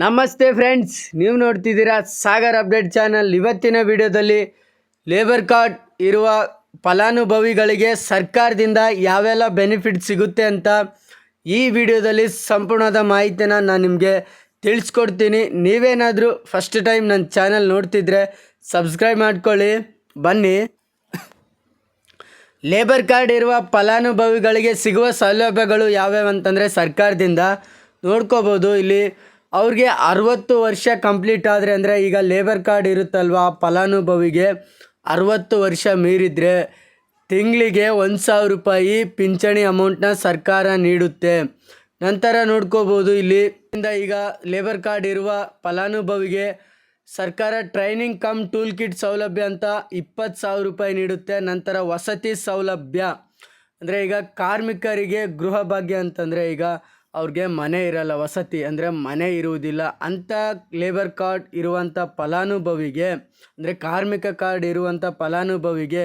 ನಮಸ್ತೆ ಫ್ರೆಂಡ್ಸ್, ನೀವು ನೋಡ್ತಿದ್ದೀರಾ ಸಾಗರ್ ಅಪ್ಡೇಟ್ ಚಾನಲ್. ಇವತ್ತಿನ ವಿಡಿಯೋದಲ್ಲಿ ಲೇಬರ್ ಕಾರ್ಡ್ ಇರುವ ಫಲಾನುಭವಿಗಳಿಗೆ ಸರ್ಕಾರದಿಂದ ಯಾವೆಲ್ಲ ಬೆನಿಫಿಟ್ ಸಿಗುತ್ತೆ ಅಂತ ಈ ವಿಡಿಯೋದಲ್ಲಿ ಸಂಪೂರ್ಣದ ಮಾಹಿತಿನ ನಾನು ನಿಮಗೆ ತಿಳಿಸ್ಕೊಡ್ತೀನಿ. ನೀವೇನಾದರೂ ಫಸ್ಟ್ ಟೈಮ್ ನನ್ನ ಚಾನಲ್ ನೋಡ್ತಿದ್ರೆ ಸಬ್ಸ್ಕ್ರೈಬ್ ಮಾಡ್ಕೊಳ್ಳಿ. ಬನ್ನಿ. ಲೇಬರ್ ಕಾರ್ಡ್ ಇರುವ ಫಲಾನುಭವಿಗಳಿಗೆ ಸಿಗುವ ಸೌಲಭ್ಯಗಳು ಯಾವ್ಯಾವ ಅಂತಂದರೆ ಸರ್ಕಾರದಿಂದ ನೋಡ್ಕೋಬೋದು. ಇಲ್ಲಿ ಅವ್ರಿಗೆ ಅರವತ್ತು ವರ್ಷ ಕಂಪ್ಲೀಟ್ ಆದರೆ ಅಂದರೆ ಈಗ ಲೇಬರ್ ಕಾರ್ಡ್ ಇರುತ್ತಲ್ವಾ ಫಲಾನುಭವಿಗೆ ಅರವತ್ತು ವರ್ಷ ಮೀರಿದರೆ ತಿಂಗಳಿಗೆ ಒಂದು ಸಾವಿರ ರೂಪಾಯಿ ಪಿಂಚಣಿ ಅಮೌಂಟ್ನ ಸರ್ಕಾರ ನೀಡುತ್ತೆ. ನಂತರ ನೋಡ್ಕೋಬೋದು ಇಲ್ಲಿ. ಇಂದ ಈಗ ಲೇಬರ್ ಕಾರ್ಡ್ ಇರುವ ಫಲಾನುಭವಿಗೆ ಸರ್ಕಾರ ಟ್ರೈನಿಂಗ್ ಕಮ್ ಟೂಲ್ ಕಿಟ್ ಸೌಲಭ್ಯ ಅಂತ ಇಪ್ಪತ್ತು ಸಾವಿರ ರೂಪಾಯಿ ನೀಡುತ್ತೆ. ನಂತರ ವಸತಿ ಸೌಲಭ್ಯ. ಅಂದರೆ ಈಗ ಕಾರ್ಮಿಕರಿಗೆ ಗೃಹ ಭಾಗ್ಯ ಅಂತಂದರೆ ಈಗ ಅವ್ರಿಗೆ ಮನೆ ಇರಲ್ಲ, ವಸತಿ ಅಂದರೆ ಮನೆ ಇರುವುದಿಲ್ಲ ಅಂಥ ಲೇಬರ್ ಕಾರ್ಡ್ ಇರುವಂಥ ಫಲಾನುಭವಿಗೆ, ಅಂದರೆ ಕಾರ್ಮಿಕ ಕಾರ್ಡ್ ಇರುವಂಥ ಫಲಾನುಭವಿಗೆ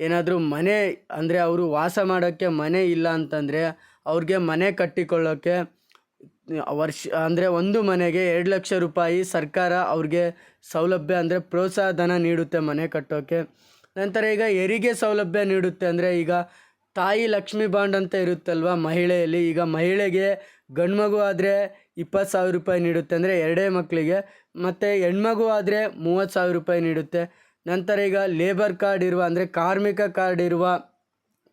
ಏನಾದರೂ ಮನೆ ಅಂದರೆ ಅವರು ವಾಸ ಮಾಡೋಕ್ಕೆ ಮನೆ ಇಲ್ಲ ಅಂತಂದರೆ ಅವ್ರಿಗೆ ಮನೆ ಕಟ್ಟಿಕೊಳ್ಳೋಕ್ಕೆ ವರ್ಷ ಅಂದರೆ ಒಂದು ಮನೆಗೆ ಎರಡು ಲಕ್ಷ ರೂಪಾಯಿ ಸರ್ಕಾರ ಅವ್ರಿಗೆ ಸೌಲಭ್ಯ ಅಂದರೆ ಪ್ರೋತ್ಸಾಹ ಧನ ನೀಡುತ್ತೆ ಮನೆ ಕಟ್ಟೋಕ್ಕೆ. ನಂತರ ಈಗ ಹೆರಿಗೆ ಸೌಲಭ್ಯ ನೀಡುತ್ತೆ ಅಂದರೆ ಈಗ ತಾಯಿ ಲಕ್ಷ್ಮಿ ಬಾಂಡ್ ಅಂತ ಇರುತ್ತಲ್ವ ಮಹಿಳೆಯಲ್ಲಿ? ಈಗ ಮಹಿಳೆಗೆ ಗಂಡ್ಮಗು ಆದರೆ ಇಪ್ಪತ್ತು ಸಾವಿರ ರೂಪಾಯಿ ನೀಡುತ್ತೆ ಅಂದರೆ ಎರಡೇ ಮಕ್ಕಳಿಗೆ, ಮತ್ತು ಹೆಣ್ಮಗು ಆದರೆ ಮೂವತ್ತು ಸಾವಿರ ರೂಪಾಯಿ ನೀಡುತ್ತೆ. ನಂತರ ಈಗ ಲೇಬರ್ ಕಾರ್ಡ್ ಇರುವ ಅಂದರೆ ಕಾರ್ಮಿಕ ಕಾರ್ಡ್ ಇರುವ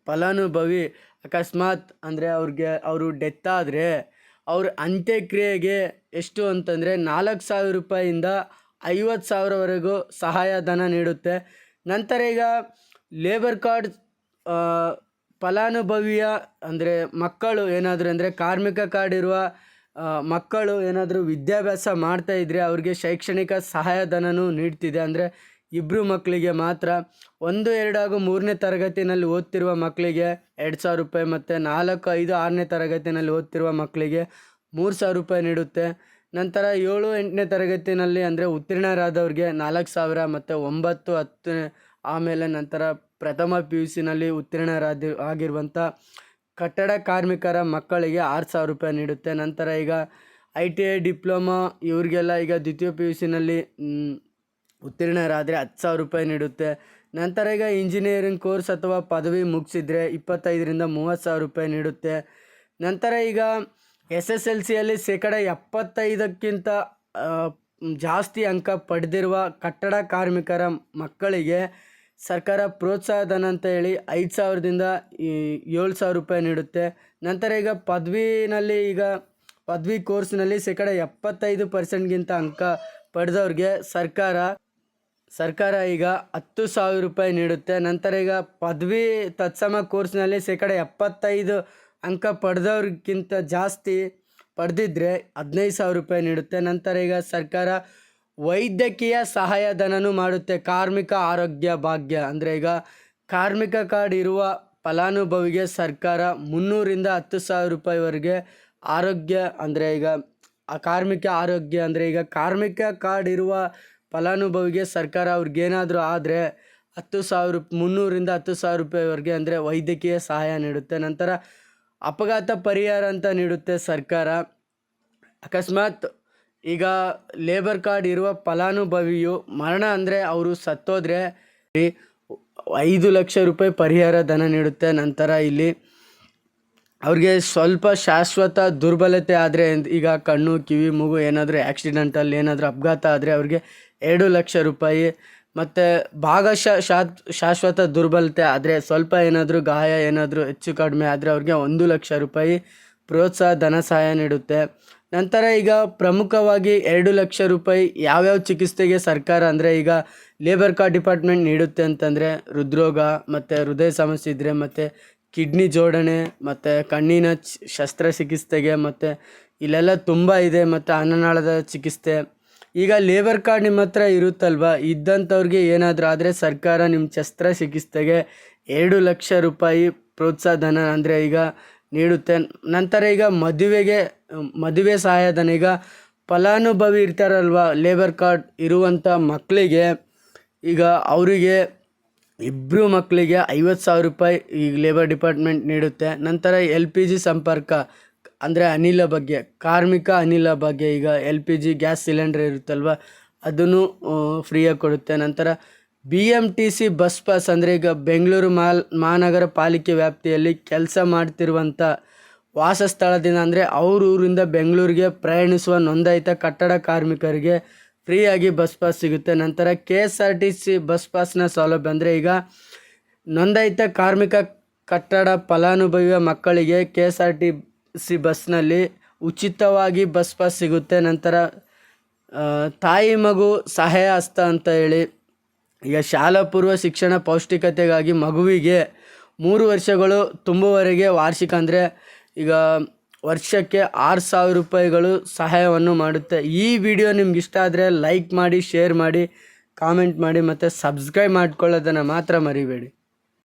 ಫಲಾನುಭವಿ ಅಕಸ್ಮಾತ್ ಅಂದರೆ ಅವ್ರಿಗೆ ಅವರು ಡೆತ್ ಆದರೆ ಅವ್ರ ಅಂತ್ಯಕ್ರಿಯೆಗೆ ಎಷ್ಟು ಅಂತಂದರೆ ನಾಲ್ಕು ಸಾವಿರ ರೂಪಾಯಿಯಿಂದ ಐವತ್ತು ಸಾವಿರವರೆಗೂ ಸಹಾಯಧನ ನೀಡುತ್ತೆ. ನಂತರ ಈಗ ಲೇಬರ್ ಕಾರ್ಡ್ ಫಲಾನುಭವಿಯ, ಅಂದರೆ ಮಕ್ಕಳು ಏನಾದರೂ ಅಂದರೆ ಕಾರ್ಮಿಕ ಕಾರ್ಡ್ ಇರುವ ಮಕ್ಕಳು ಏನಾದರೂ ವಿದ್ಯಾಭ್ಯಾಸ ಮಾಡ್ತಾ ಇದ್ದರೆ ಅವ್ರಿಗೆ ಶೈಕ್ಷಣಿಕ ಸಹಾಯಧನನೂ ನೀಡ್ತಿದೆ. ಅಂದರೆ ಇಬ್ಬರು ಮಕ್ಕಳಿಗೆ ಮಾತ್ರ ಒಂದು, ಎರಡು ಹಾಗೂ ಮೂರನೇ ತರಗತಿನಲ್ಲಿ ಓದ್ತಿರುವ ಮಕ್ಕಳಿಗೆ ಎರಡು ಸಾವಿರ ರೂಪಾಯಿ ಮತ್ತು ನಾಲ್ಕು, ಐದು, ಆರನೇ ತರಗತಿನಲ್ಲಿ ಓದ್ತಿರುವ ಮಕ್ಕಳಿಗೆ ಮೂರು ಸಾವಿರ ರೂಪಾಯಿ ನೀಡುತ್ತೆ. ನಂತರ ಏಳು, ಎಂಟನೇ ತರಗತಿನಲ್ಲಿ ಅಂದರೆ ಉತ್ತೀರ್ಣರಾದವ್ರಿಗೆ ನಾಲ್ಕು ಸಾವಿರ ಮತ್ತು ಒಂಬತ್ತು, ಹತ್ತು, ಆಮೇಲೆ ನಂತರ ಪ್ರಥಮ ಪಿ ಯು ಸಿನಲ್ಲಿ ಉತ್ತೀರ್ಣರಾದಿ ಆಗಿರುವಂಥ ಕಟ್ಟಡ ಕಾರ್ಮಿಕರ ಮಕ್ಕಳಿಗೆ ಆರು ಸಾವಿರ ರೂಪಾಯಿ ನೀಡುತ್ತೆ. ನಂತರ ಈಗ ಐ ಟಿ ಐ ಡಿಪ್ಲೊಮಾ ಇವರಿಗೆಲ್ಲ ಈಗ ದ್ವಿತೀಯ ಪಿ ಯು ಸಿನಲ್ಲಿ ಉತ್ತೀರ್ಣರಾದರೆ ಹತ್ತು ಸಾವಿರ ರೂಪಾಯಿ ನೀಡುತ್ತೆ. ನಂತರ ಈಗ ಇಂಜಿನಿಯರಿಂಗ್ ಕೋರ್ಸ್ ಅಥವಾ ಪದವಿ ಮುಗಿಸಿದರೆ ಇಪ್ಪತ್ತೈದರಿಂದ ಮೂವತ್ತು ಸಾವಿರ ರೂಪಾಯಿ ನೀಡುತ್ತೆ. ನಂತರ ಈಗ ಎಸ್ ಎಸ್ ಎಲ್ ಸಿಯಲ್ಲಿ ಶೇಕಡ ಎಪ್ಪತ್ತೈದಕ್ಕಿಂತ ಜಾಸ್ತಿ ಅಂಕ ಪಡೆದಿರುವ ಕಟ್ಟಡ ಕಾರ್ಮಿಕರ ಮಕ್ಕಳಿಗೆ ಸರ್ಕಾರ ಪ್ರೋತ್ಸಾಹ ಧನ ಅಂತ ಹೇಳಿ ಐದು ಸಾವಿರದಿಂದ ಏಳು ಸಾವಿರ ರೂಪಾಯಿ ನೀಡುತ್ತೆ. ನಂತರ ಈಗ ಪದವಿನಲ್ಲಿ ಈಗ ಪದವಿ ಕೋರ್ಸ್ನಲ್ಲಿ ಶೇಕಡ ಎಪ್ಪತ್ತೈದು ಪರ್ಸೆಂಟ್ಗಿಂತ ಅಂಕ ಪಡೆದವ್ರಿಗೆ ಸರ್ಕಾರ ಸರ್ಕಾರ ಈಗ ಹತ್ತು ಸಾವಿರ ರೂಪಾಯಿ ನೀಡುತ್ತೆ. ನಂತರ ಈಗ ಪದವಿ ತತ್ಸಮ ಕೋರ್ಸ್ನಲ್ಲಿ ಶೇಕಡ ಎಪ್ಪತ್ತೈದು ಅಂಕ ಪಡೆದವ್ರಿಗಿಂತ ಜಾಸ್ತಿ ಪಡೆದಿದ್ದರೆ ಹದಿನೈದು ಸಾವಿರ ರೂಪಾಯಿ ನೀಡುತ್ತೆ. ನಂತರ ಈಗ ಸರ್ಕಾರ ವೈದ್ಯಕೀಯ ಸಹಾಯಧನನು ಮಾಡುತ್ತೆ. ಕಾರ್ಮಿಕ ಆರೋಗ್ಯ ಭಾಗ್ಯ. ಅಂದರೆ ಈಗ ಕಾರ್ಮಿಕ ಕಾರ್ಡ್ ಇರುವ ಫಲಾನುಭವಿಗೆ ಸರ್ಕಾರ ಮುನ್ನೂರಿಂದ ಹತ್ತು ಸಾವಿರ ರೂಪಾಯಿವರೆಗೆ ಆರೋಗ್ಯ, ಅಂದರೆ ಈಗ ಆ ಕಾರ್ಮಿಕ ಆರೋಗ್ಯ, ಅಂದರೆ ಈಗ ಕಾರ್ಮಿಕ ಕಾರ್ಡ್ ಇರುವ ಫಲಾನುಭವಿಗೆ ಸರ್ಕಾರ ಅವ್ರಿಗೇನಾದರೂ ಆದರೆ ಹತ್ತು ಸಾವಿರ ಮುನ್ನೂರಿಂದ ಹತ್ತು ಸಾವಿರ ರೂಪಾಯಿವರೆಗೆ ಅಂದರೆ ವೈದ್ಯಕೀಯ ಸಹಾಯ ನೀಡುತ್ತೆ. ನಂತರ ಅಪಘಾತ ಪರಿಹಾರ ಅಂತ ನೀಡುತ್ತೆ ಸರ್ಕಾರ. ಅಕಸ್ಮಾತ್ ಈಗ ಲೇಬರ್ ಕಾರ್ಡ್ ಇರುವ ಫಲಾನುಭವಿಯು ಮರಣ ಅಂದರೆ ಅವರು ಸತ್ತೋದ್ರೆ ಐದು ಲಕ್ಷ ರೂಪಾಯಿ ಪರಿಹಾರ ಧನ ನೀಡುತ್ತೆ. ನಂತರ ಇಲ್ಲಿ ಅವ್ರಿಗೆ ಸ್ವಲ್ಪ ಶಾಶ್ವತ ದುರ್ಬಲತೆ ಆದರೆ ಈಗ ಕಣ್ಣು, ಕಿವಿ, ಮೂಗು ಏನಾದರೂ ಆ್ಯಕ್ಸಿಡೆಂಟಲ್ಲಿ ಏನಾದರೂ ಅಪಘಾತ ಆದರೆ ಅವ್ರಿಗೆ ಎರಡು ಲಕ್ಷ ರೂಪಾಯಿ. ಮತ್ತು ಭಾಗಶಃ ಶಾಶ್ವತ ದುರ್ಬಲತೆ ಆದರೆ ಸ್ವಲ್ಪ ಏನಾದರೂ ಗಾಯ ಏನಾದರೂ ಹೆಚ್ಚು ಕಡಿಮೆ ಆದರೆ ಅವ್ರಿಗೆ ಒಂದು ಲಕ್ಷ ರೂಪಾಯಿ. ಪ್ರೋತ್ಸಾಹ, ಧನ ಸಹಾಯ ನೀಡುತ್ತೆ. ನಂತರ ಈಗ ಪ್ರಮುಖವಾಗಿ ಎರಡು ಲಕ್ಷ ರೂಪಾಯಿ ಯಾವ್ಯಾವ ಚಿಕಿತ್ಸೆಗೆ ಸರ್ಕಾರ ಅಂದರೆ ಈಗ ಲೇಬರ್ ಕಾರ್ಡ್ ಡಿಪಾರ್ಟ್ಮೆಂಟ್ ನೀಡುತ್ತೆ ಅಂತಂದರೆ ಹೃದ್ರೋಗ, ಮತ್ತು ಹೃದಯ ಸಮಸ್ಯೆ ಇದ್ದರೆ ಮತ್ತು ಕಿಡ್ನಿ ಜೋಡಣೆ, ಮತ್ತು ಕಣ್ಣಿನ ಶಸ್ತ್ರಚಿಕಿತ್ಸೆಗೆ ಮತ್ತು ಇಲ್ಲೆಲ್ಲ ತುಂಬ ಇದೆ, ಮತ್ತು ಅನ್ನನಾಳದ ಚಿಕಿತ್ಸೆ. ಈಗ ಲೇಬರ್ ಕಾರ್ಡ್ ನಿಮ್ಮ ಹತ್ರ ಇರುತ್ತಲ್ವ? ಇದ್ದಂಥವ್ರಿಗೆ ಏನಾದರೂ ಆದರೆ ಸರ್ಕಾರ ನಿಮ್ಮ ಶಸ್ತ್ರಚಿಕಿತ್ಸೆಗೆ ಎರಡು ಲಕ್ಷ ರೂಪಾಯಿ ಪ್ರೋತ್ಸಾಹ, ಧನ ಅಂದರೆ ಈಗ ನೀಡುತ್ತೆ. ನಂತರ ಈಗ ಮದುವೆಗೆ, ಮದುವೆ ಸಹಾಯಧನ ಈಗ ಫಲಾನುಭವಿ ಇರ್ತಾರಲ್ವ ಲೇಬರ್ ಕಾರ್ಡ್ ಇರುವಂಥ ಮಕ್ಕಳಿಗೆ ಈಗ ಅವರಿಗೆ ಇಬ್ಬರು ಮಕ್ಕಳಿಗೆ ಐವತ್ತು ಸಾವಿರ ರೂಪಾಯಿ ಈಗ ಲೇಬರ್ ಡಿಪಾರ್ಟ್ಮೆಂಟ್ ನೀಡುತ್ತೆ. ನಂತರ ಎಲ್ ಪಿ ಜಿ ಸಂಪರ್ಕ, ಅಂದರೆ ಅನಿಲ ಬಗ್ಗೆ, ಕಾರ್ಮಿಕ ಅನಿಲ ಬಗ್ಗೆ ಈಗ L P G gas cylinder ಇರುತ್ತಲ್ವ, ಅದನ್ನು ಫ್ರೀಯಾಗಿ ಕೊಡುತ್ತೆ. ನಂತರ B M T C bus pass ಅಂದರೆ ಈಗ ಬೆಂಗಳೂರು ಮಾಲ್, ಮಹಾನಗರ ಪಾಲಿಕೆ ವ್ಯಾಪ್ತಿಯಲ್ಲಿ ಕೆಲಸ ಮಾಡ್ತಿರುವಂಥ ವಾಸಸ್ಥಳದಿಂದ ಅಂದರೆ ಅವ್ರ ಊರಿಂದ ಬೆಂಗಳೂರಿಗೆ ಪ್ರಯಾಣಿಸುವ ನೋಂದಾಯಿತ ಕಟ್ಟಡ ಕಾರ್ಮಿಕರಿಗೆ ಫ್ರೀಯಾಗಿ ಬಸ್ ಪಾಸ್ ಸಿಗುತ್ತೆ. ನಂತರ K S R T C bus ಪಾಸ್ನ ಸೌಲಭ್ಯ ಅಂದರೆ ಈಗ ನೋಂದಾಯಿತ ಕಾರ್ಮಿಕ ಕಟ್ಟಡ ಫಲಾನುಭವಿಯ ಮಕ್ಕಳಿಗೆ K S R T C ಬಸ್ನಲ್ಲಿ ಉಚಿತವಾಗಿ ಬಸ್ ಪಾಸ್ ಸಿಗುತ್ತೆ. ನಂತರ ತಾಯಿ ಮಗು ಸಹಾಯ ಹಸ್ತ ಅಂತ ಹೇಳಿ ಈಗ ಶಾಲಾ ಪೂರ್ವ ಶಿಕ್ಷಣ ಪೌಷ್ಟಿಕತೆಗಾಗಿ ಮಗುವಿಗೆ ಮೂರು ವರ್ಷಗಳು ತುಂಬುವವರೆಗೆ ವಾರ್ಷಿಕ ಅಂದರೆ ಈಗ ವರ್ಷಕ್ಕೆ ಆರು ಸಾವಿರ ರೂಪಾಯಿಗಳು ಸಹಾಯವನ್ನು ಮಾಡುತ್ತೆ. ಈ ವಿಡಿಯೋ ನಿಮ್ಗೆ ಇಷ್ಟ ಆದರೆ ಲೈಕ್ ಮಾಡಿ ಶೇರ್ ಮಾಡಿ ಕಾಮೆಂಟ್ ಮಾಡಿ ಮತ್ತು ಸಬ್ಸ್ಕ್ರೈಬ್ ಮಾಡ್ಕೊಳ್ಳೋದನ್ನು ಮಾತ್ರ ಮರಿಬೇಡಿ.